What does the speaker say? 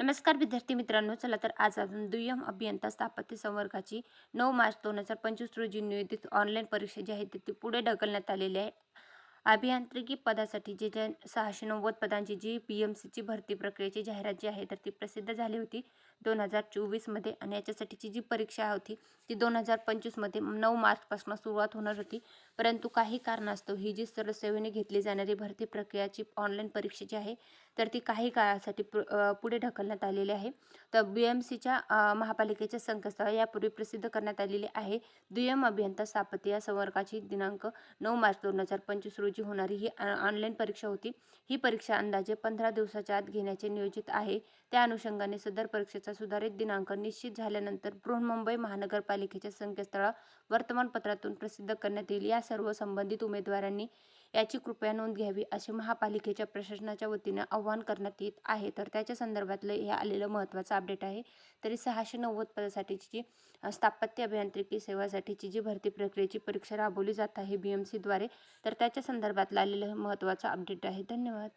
नमस्कार विद्यार्थी मित्रांनो चला तर आज आपण दुय्यम अभियंता स्थापत्य संवर्गाची नऊ मार्च दोन हजार पंचवीस रोजी नियोजित ऑनलाईन परीक्षा जी आहे ती ती पुढे ढकलण्यात आलेली आहे. अभियांत्रिकी पदासाठी जे जन सहाशे नव्वद पदांची जी पी एम सीची भरती प्रक्रियेची जाहिरात जी आहे तर ती प्रसिद्ध झाली होती दोन हजार चोवीसमध्ये आणि याच्यासाठीची जी परीक्षा होती ती दोन हजार पंचवीसमध्ये नऊ मार्चपासून सुरुवात होणार होती. परंतु काही कारणास्तव ही जी सरसेवेने घेतली जाणारी भरती प्रक्रियाची ऑनलाईन परीक्षा जी आहे तर ती काही काळासाठी पु पुढे ढकलण्यात आलेली आहे. तर बी एम सीच्या महापालिकेच्या संकेतस्थळ यापूर्वी प्रसिद्ध करण्यात आलेली आहे दुय्यम अभियंता स्थापत्य या संवर्गाची दिनांक नऊ मार्च दोन हजार पंचवीस रोजी. होणारी ही ऑनलाईन परीक्षा होती. ही परीक्षा अंदाजे पंधरा दिवसाच्या आत घेण्याचे नियोजित आहे. त्या अनुषंगाने सदर परीक्षेचा सुधारित दिनांक निश्चित झाल्यानंतर बृहन्मुंबई महानगरपालिकेच्या संकेतस्थळावर वर्तमानपत्रातून प्रसिद्ध करण्यात येईल. या सर्व संबंधित उमेदवारांनी याची कृपया नोंद घ्यावी असे महापालिकेच्या प्रशासनाच्या वतीने आवाहन करण्यात येत आहे. तर त्याच्या संदर्भातलं हे आलेलं महत्त्वाचं अपडेट आहे. तरी सहाशे नव्वद पदासाठीची जी स्थापत्य अभियांत्रिकी सेवासाठीची जी भरती प्रक्रियेची परीक्षा राबवली जात आहे बी एम सीद्वारे तर त्याच्या संदर्भातलं आलेलं हे महत्त्वाचं अपडेट आहे. धन्यवाद.